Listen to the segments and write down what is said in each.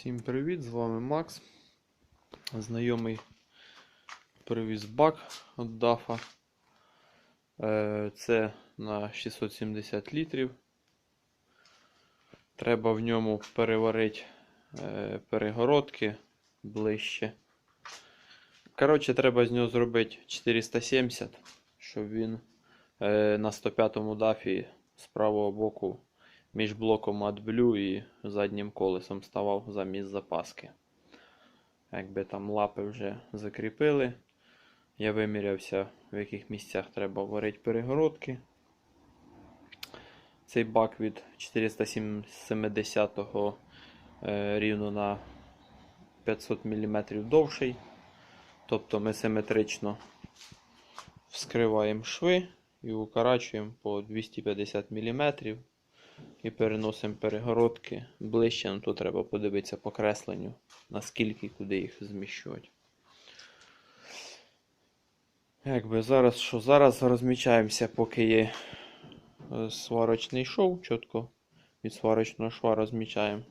Всім привіт, з вами Макс. Знайомий привіз бак від дафа. Е, Це на 670 літрів. Треба в ньому переварити е, перегородки ближче. Коротше, треба з нього зробити 470, щоб він е, на 105-му дафі з правого боку між блоком AdBlue і заднім колесом ставав замість запаски. Якби там лапи вже закріпили. Я вимірявся, в яких місцях треба варити перегородки. Цей бак від 470 е, рівно на 500 мм довший. Тобто ми симетрично вскриваємо шви і укорачуємо по 250 мм і переносимо перегородки ближче, ну тут треба подивитися по кресленню, наскільки куди їх зміщувати. Якби зараз що? Зараз розмічаємося, поки є е, сварочний шов, чітко від сварочного шва розмічаємо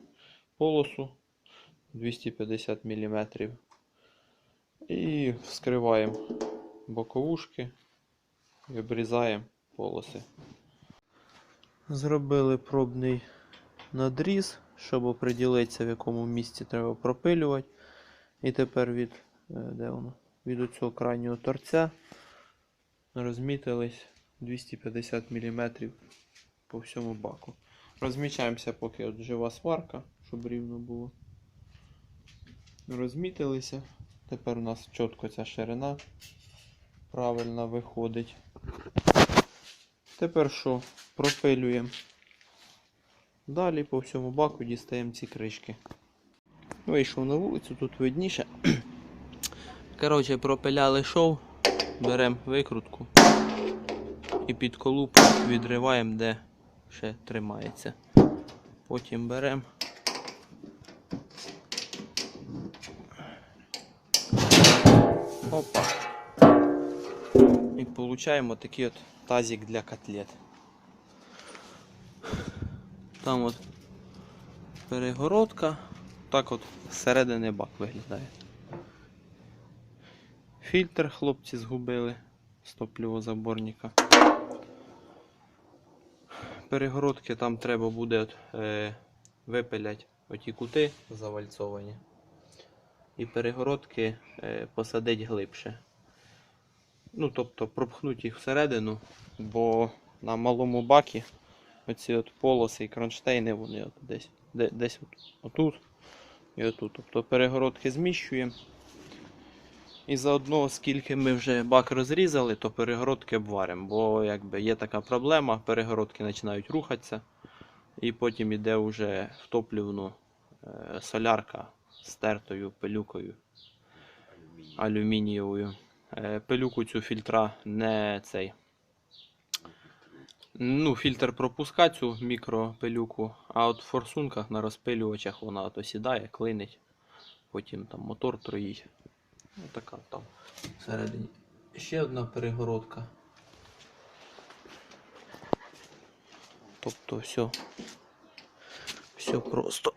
полосу 250 мм. І вскриваємо боковушки і обрізаємо полоси. Зробили пробний надріз, щоб оприділитися, в якому місці треба пропилювати. І тепер від, е, де воно? від оцього крайнього торця розмітились 250 мм по всьому баку. Розмічаємося, поки от жива сварка, щоб рівно було. Розмітилися. Тепер у нас чітко ця ширина правильно виходить. Тепер що? Пропилюємо. Далі по всьому баку дістаємо ці кришки. Вийшов на вулицю, тут видніше. Коротше, пропиляли шов, беремо викрутку і під колупу відриваємо, де ще тримається. Потім беремо. Опа. І получаємо такий от тазик для котлет. Там от перегородка. Так от зсередини бак виглядає. Фільтр хлопці згубили з топливозаборника. Перегородки там треба буде от, е, випиляти оті кути завальцовані. І перегородки е, посадить глибше. Ну, тобто пропхнуть їх всередину, бо на малому бакі оці от полоси і кронштейни вони от десь, де, десь от, отут і отут. Тобто перегородки зміщуємо. І заодно, оскільки ми вже бак розрізали, то перегородки обваримо. Бо якби є така проблема, перегородки починають рухатися. І потім іде вже в топлівну е, солярка з тертою пилюкою алюмінієвою. Е, Пилюку цю фільтра не цей. Ну, фільтр пропуска цю мікропилюку, а от в форсунках на розпилювачах вона от осідає, клинить. Потім там мотор троїть. Ну, така там всередині. Ще одна перегородка. Тобто все. Все просто.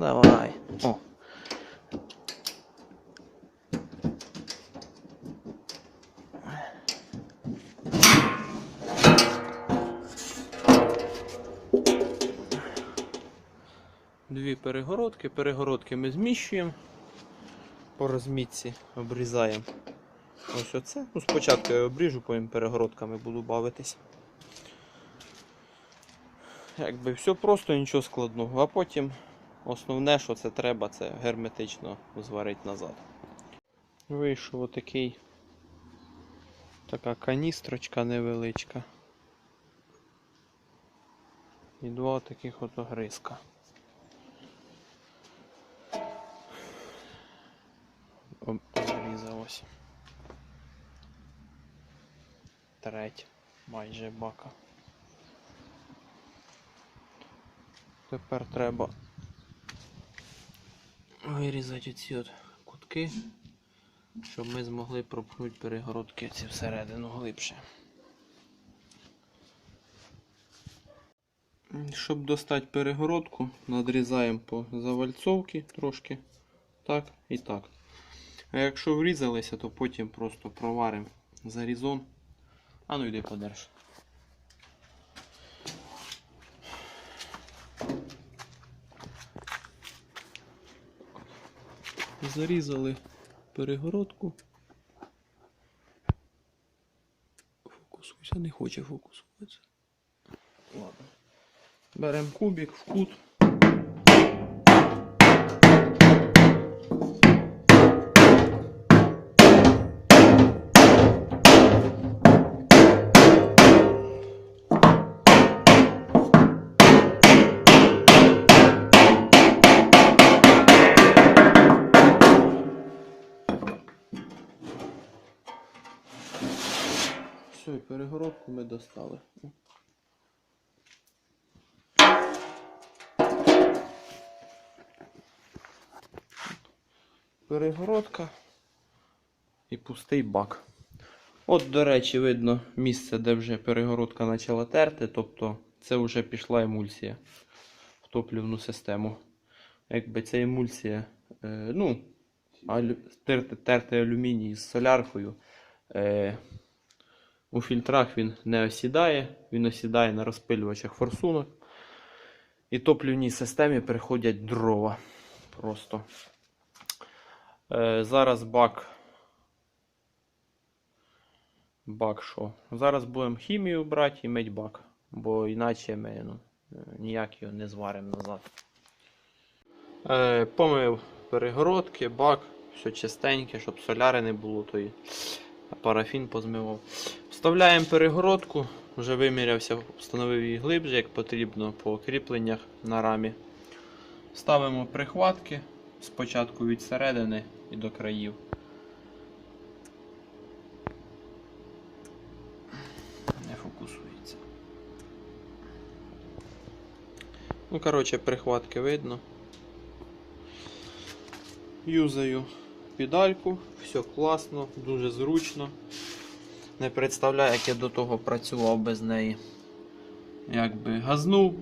Давай. О. Дві перегородки. Перегородки ми зміщуємо. По розмітці обрізаємо. Ось оце. Ну, спочатку я обріжу, потім перегородками буду бавитись. Якби все просто, нічого складного. А потім основне, що це треба, це герметично зварити назад. Вийшов отакий така каністрочка невеличка. І два таких от огризка. Об- Обрізалось. Треть майже бака. Тепер треба вирізати оці от кутки, щоб ми змогли пропнути перегородки ці всередину глибше. Щоб достати перегородку, надрізаємо по завальцовці трошки так і так. А якщо врізалися, то потім просто проваримо зарізон, а ну йди подальше. Зарізали перегородку. Фокусуйся, не хоче фокусуватися. Ладно. Беремо кубик в кут. Перегородку ми достали. Перегородка і пустий бак. От, до речі, видно місце, де вже перегородка почала терти, тобто це вже пішла емульсія в топлівну систему. Якби ця емульсія, е, ну, алю, терти, терти алюміній з соляркою. Е, у фільтрах він не осідає, він осідає на розпилювачах форсунок. І топлівній системі приходять дрова. Просто. Е, зараз бак. Бак що? Зараз будемо хімію брати і мить бак. Бо іначе ми ну, ніяк його не зваримо назад. Е, помив перегородки, бак, все чистеньке, щоб соляри не було, то і парафін позмивав. Вставляємо перегородку, вже вимірявся, встановив її глибше, як потрібно по кріпленнях на рамі. Ставимо прихватки спочатку від середини і до країв. Не фокусується. Ну, коротше, прихватки видно. Юзаю педальку, все класно, дуже зручно. Не представляю, як я до того працював без неї. Якби газнув,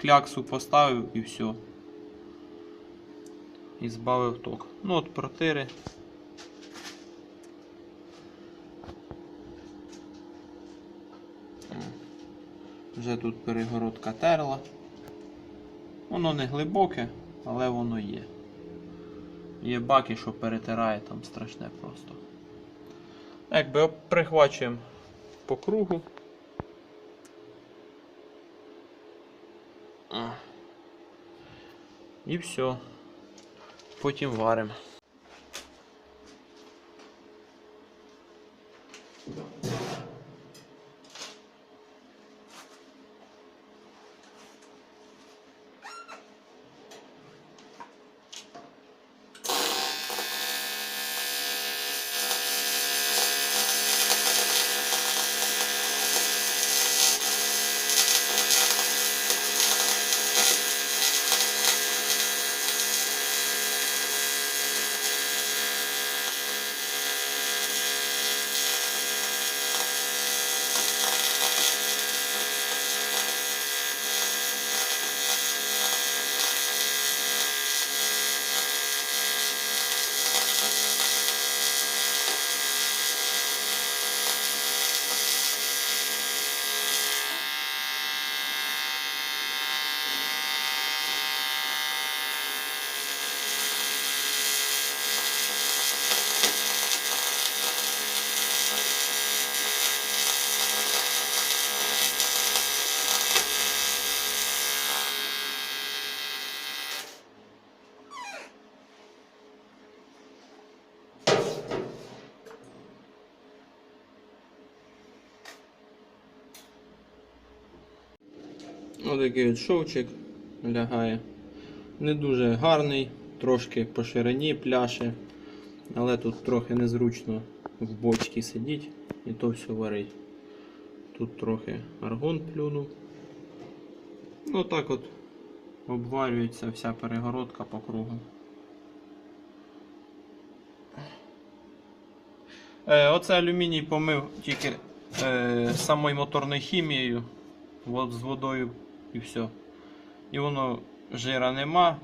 кляксу поставив і все. І збавив ток. Ну от протири. Вже тут перегородка терла. Воно не глибоке, але воно є. Є баки, що перетирає там страшне просто. Якби прихвачуємо по кругу. І все. Потім варимо. Такий от шовчик лягає. Не дуже гарний, трошки по ширині пляше, але тут трохи незручно в бочці сидіть і то все варить. Тут трохи аргон плюнув. Ну так от обварюється вся перегородка по кругу. Е, оце алюміній помив тільки е, самою моторною хімією. От з водою і все. І воно жира нема,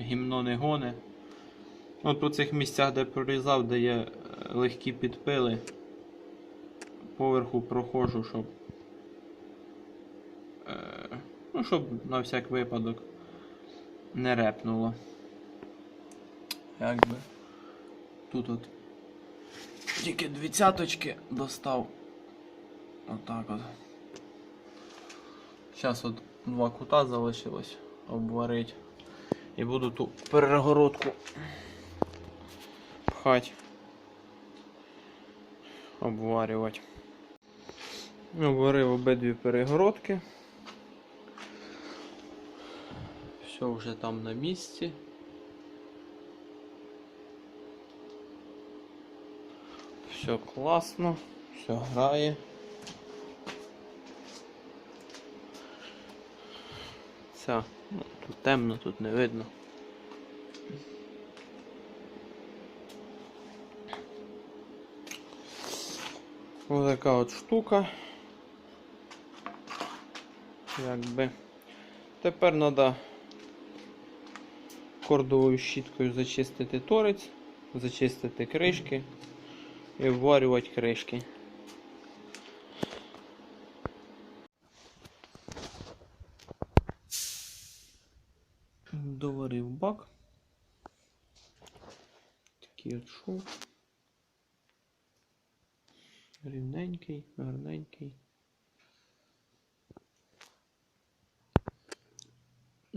гімно не гоне. От у цих місцях, де прорізав, де є е, легкі підпили, поверху проходжу, щоб. Е, ну, щоб на всяк випадок не репнуло. Якби. Тут от тільки двадцяточки достав. Отак от. Зараз от два кута залишилось обварить. І буду ту перегородку пхать. Обварювати. Обварив обидві перегородки. Все вже там на місці. Все класно, все грає. Ця, ну, тут темно, тут не видно. Ось така от штука. Якби. Тепер треба кордовою щіткою зачистити торець, зачистити кришки і вварювати кришки. Доварив бак. Шов. Рівненький, гарненький.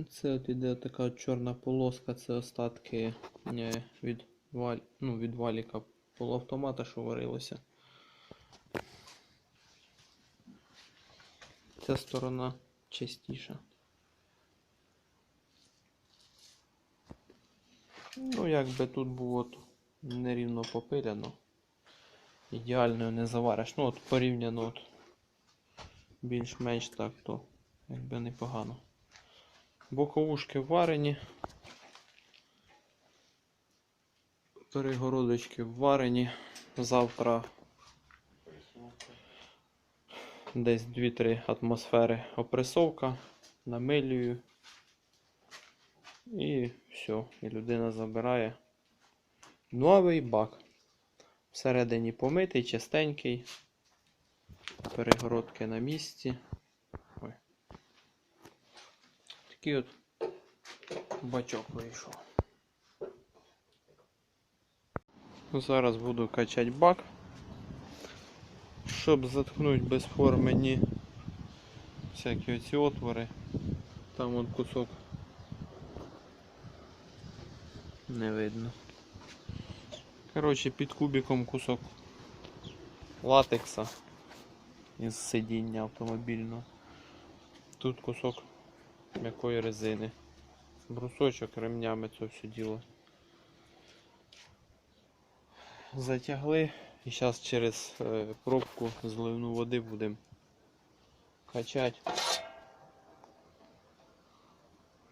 Це от іде така чорна полоска, це остатки е, від, валь... ну, від валіка полуавтомата, що варилося. Ця сторона чистіша. Ну, якби тут було от нерівно попиляно. Ідеально не завариш. Ну от порівняно от більш-менш так, то якби непогано. Боковушки варені. Перегородочки варені. Завтра десь 2-3 атмосфери опресовка, намилюю. І все, і людина забирає новий бак. Всередині помитий, чистенький. Перегородки на місці. Ой. Такий от бачок вийшов. Зараз буду качати бак, щоб заткнути безформені всякі оці отвори. Там от кусок не видно. Коротше, під кубиком кусок латекса із сидіння автомобільного. Тут кусок м'якої резини. Брусочок ремнями це все діло. Затягли і зараз через е, пробку зливну води будемо качати.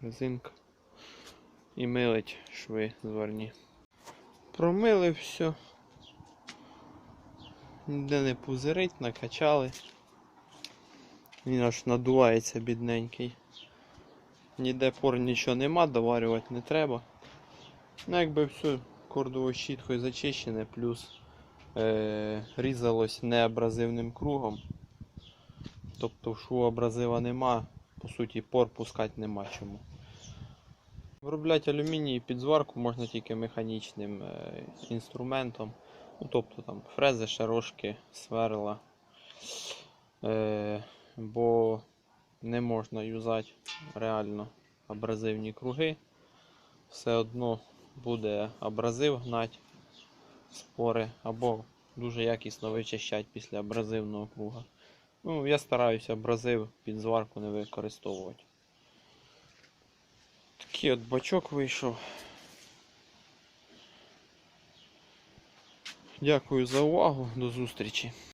Резинка. І милить шви зварні. Промили все. Ніде не пузирить, накачали. Він аж надувається бідненький. Ніде пор нічого нема, доварювати не треба. Ну якби все кордовою щіткою зачищене, плюс е- різалось неабразивним кругом. Тобто шву абразива нема, по суті пор пускати нема чому. Виробляти алюміній під зварку можна тільки механічним е, інструментом. Ну, тобто там фрези, шарошки, сверла. Е, бо не можна юзати реально абразивні круги. Все одно буде абразив гнать спори або дуже якісно вичищати після абразивного круга. Ну, я стараюся абразив під зварку не використовувати. Такий от бачок вийшов. Дякую за увагу, до зустрічі.